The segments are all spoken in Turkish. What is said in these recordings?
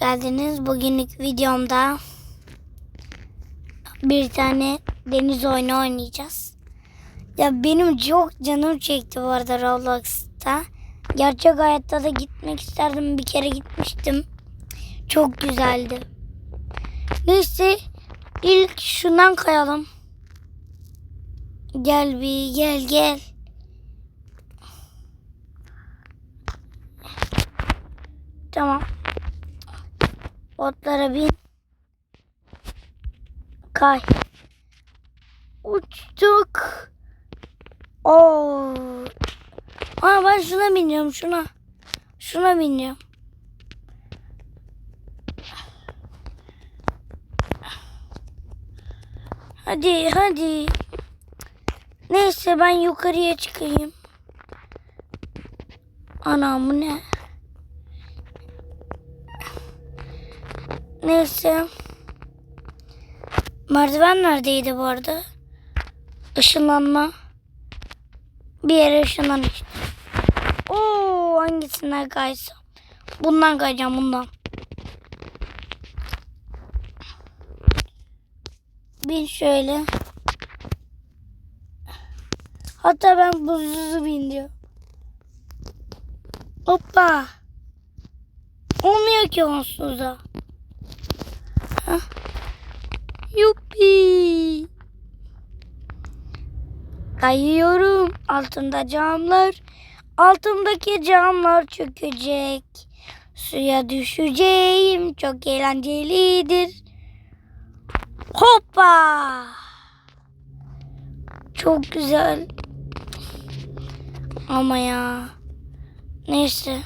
geldiniz. Bugünlük videomda bir tane deniz oyunu oynayacağız. Ya benim çok canım çekti bu arada Roblox'ta. Gerçek hayatta da gitmek isterdim. Bir kere gitmiştim. Çok güzeldi. Neyse ilk şundan kayalım. Gel bir gel gel. Tamam. Otlara bin. Kay. Uçtuk. Oo. Aa ben şuna bineceğim şuna. Şuna bineceğim. Hadi hadi. Neyse ben yukarıya çıkayım. Anam bu ne? Neyse. Merdiven neredeydi bu arada? Işınlanma. Bir yere ışınlan işte. Oo hangisinden kaysam? Bundan kayacağım bundan. Bin şöyle. Hatta ben buzluzu bin diyor. Hoppa. Olmuyor ki onsuz da. Hah. Yuppi. Kayıyorum. Altında camlar. Altımdaki camlar çökecek. Suya düşeceğim. Çok eğlencelidir. Hoppa. Çok güzel. Ama ya. Neyse.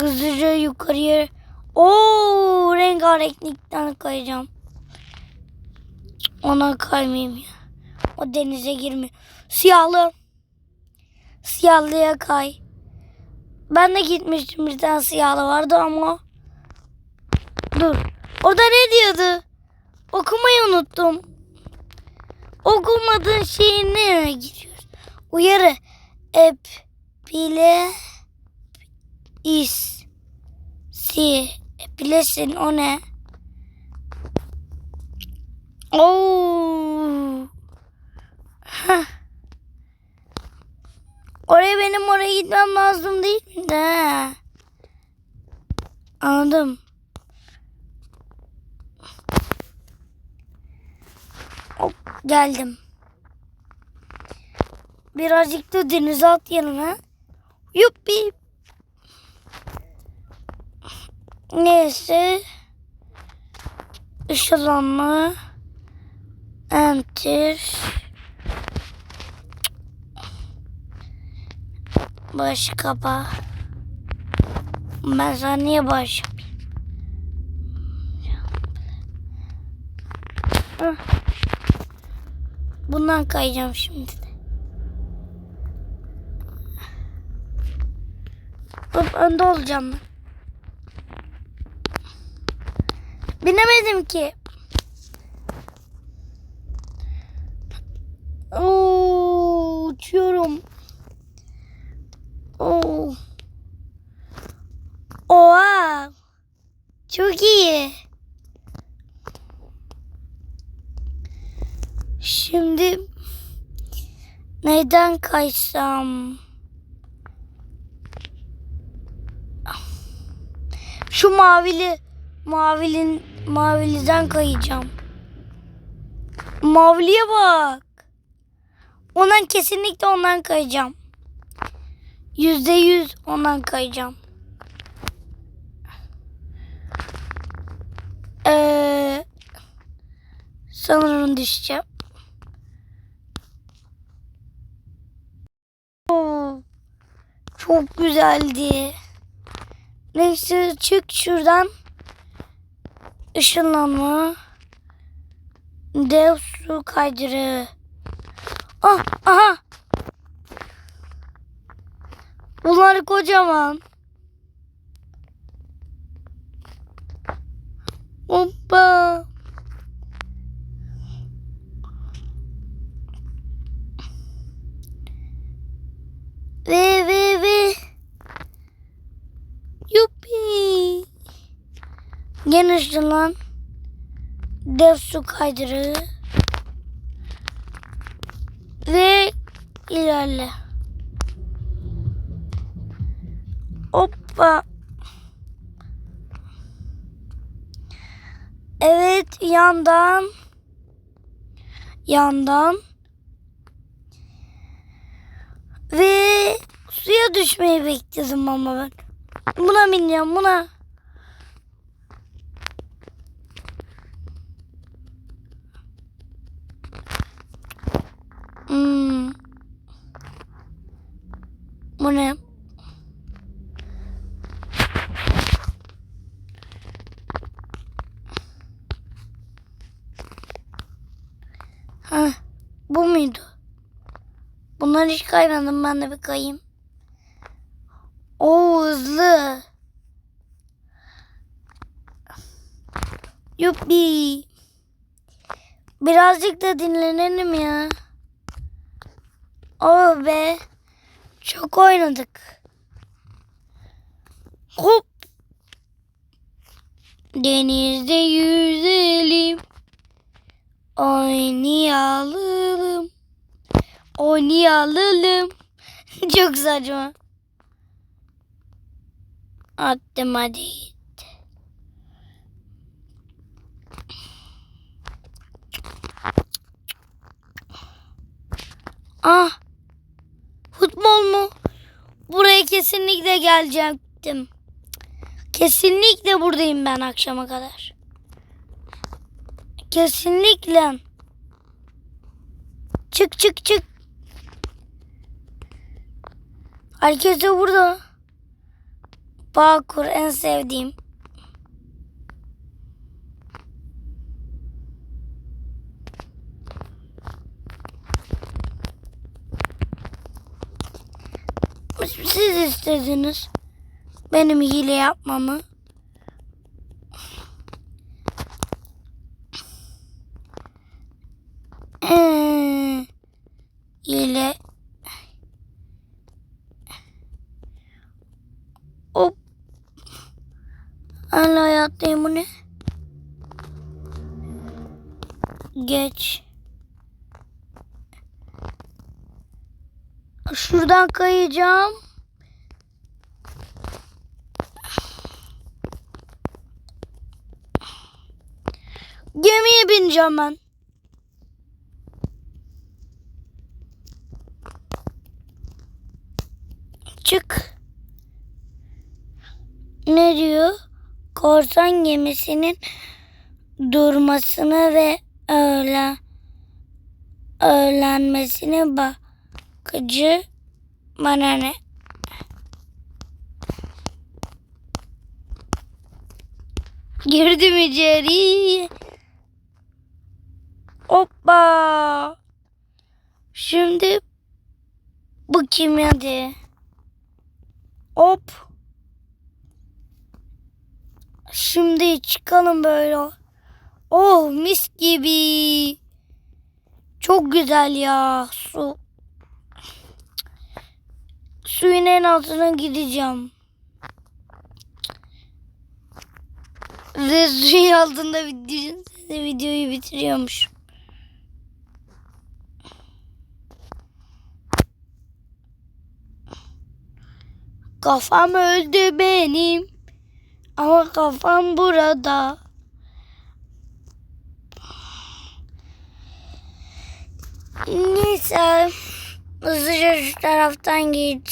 Hızlıca yukarıya. Oo, rengarenklikten kayacağım. Ona kaymayayım ya. O denize girmiyor. Siyahlı. Siyahlıya kay. Ben de gitmiştim bir tane siyahlı vardı ama. Dur. Orada ne diyordu? Okumayı unuttum. Okumadığın şeyin ne giriyor? Uyarı. Ep. Bile. İs si bilesin o ne? Oo. Oraya benim oraya gitmem lazım değil mi de? Anladım. Hop, geldim. Birazcık da denize at yanına. Yuppi. Neyse. Işınlanma. Enter. Baş kapa. Ben sana niye baş. Bundan kayacağım şimdi de. Hop önde olacağım ben. Binemedim ki. Oo, uçuyorum. Oo. Oha. Çok iyi. Şimdi neyden kaysam? Şu mavili Mavilin maviliden kayacağım. Maviliye bak. Ondan kesinlikle ondan kayacağım. Yüzde yüz ondan kayacağım. Ee, sanırım düşeceğim. Oo, çok güzeldi. Neyse çık şuradan. Işınlanma. Dev su kaydırı. Ah, aha. Bunlar kocaman. Hoppa. Ve ve ve. Genişlen. Dev su kaydırı. Ve ilerle. Hoppa. Evet yandan. Yandan. Ve suya düşmeyi bekledim ama ben. Buna bineceğim buna. Hmm. Bu ne? Ha, bu muydu? Bunları hiç kaymadım. Ben de bir kayayım. Oo hızlı. Yuppi. Birazcık da dinlenelim ya. Oh be. Çok oynadık. Hop. Denizde yüzelim. Oynayalım. Oynayalım. Çok saçma. Attım hadi. Ah. Futbol mu? Buraya kesinlikle gelecektim. Kesinlikle buradayım ben akşama kadar. Kesinlikle. Çık çık çık. Herkes de burada. Parkur en sevdiğim. Siz istediniz benim hile yapmamı. Ee, hile. Hop. Hala hayattayım bu ne? Geç. Şuradan kayacağım. Gemiye bineceğim ben. Çık. Ne diyor? Korsan gemisinin durmasını ve öğlen öğlenmesine bakıcı bana ne? Girdim içeri. Hoppa. Şimdi bu kim hadi? Hop. Şimdi çıkalım böyle. Oh mis gibi. Çok güzel ya su. Suyun en altına gideceğim. Ve suyun altında video, videoyu bitiriyormuş. Kafam öldü benim. Ama kafam burada. Neyse. Hızlıca şu taraftan git.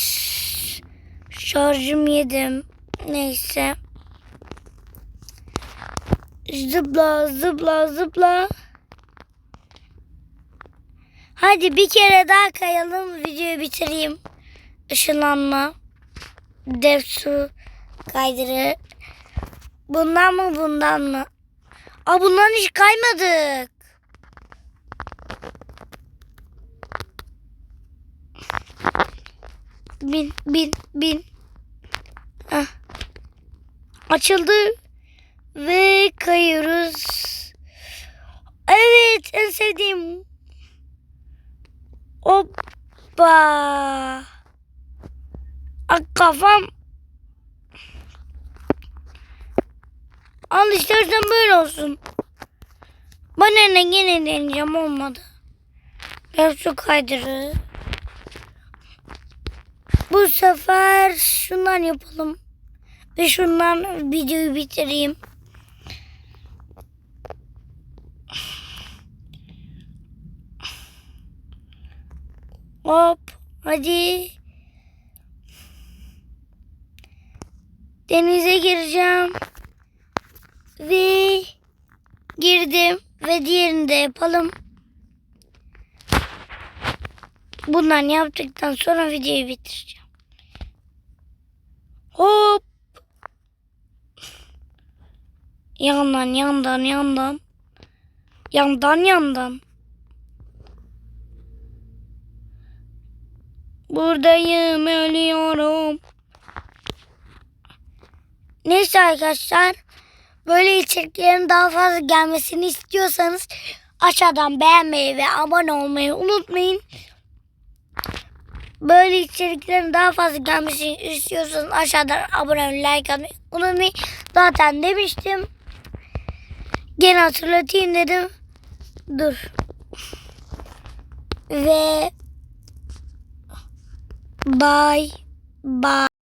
Şarjım yedim. Neyse. Zıpla zıpla zıpla. Hadi bir kere daha kayalım. Videoyu bitireyim. Işınlanma. Dev su kaydırı. Bundan mı bundan mı? Aa bundan hiç kaymadık. Bin bin bin. Hah. Açıldı. Ve kayıyoruz. Evet en sevdiğim. Hoppa. Kafam. Al istersen böyle olsun. Bana ne yine deneyeceğim olmadı. Biraz su kaydırı. Bu sefer şundan yapalım. Ve şundan videoyu bitireyim. Hop hadi. Denize gireceğim. Ve girdim ve diğerini de yapalım. Bundan yaptıktan sonra videoyu bitireceğim. Hop. Yandan yandan yandan. Yandan yandan. Buradayım ölüyorum. Neyse arkadaşlar. Böyle içeriklerin daha fazla gelmesini istiyorsanız aşağıdan beğenmeyi ve abone olmayı unutmayın. Böyle içeriklerin daha fazla gelmesini istiyorsanız aşağıdan abone olmayı, like atmayı unutmayın. Zaten demiştim. Gene hatırlatayım dedim. Dur. Ve bye bye.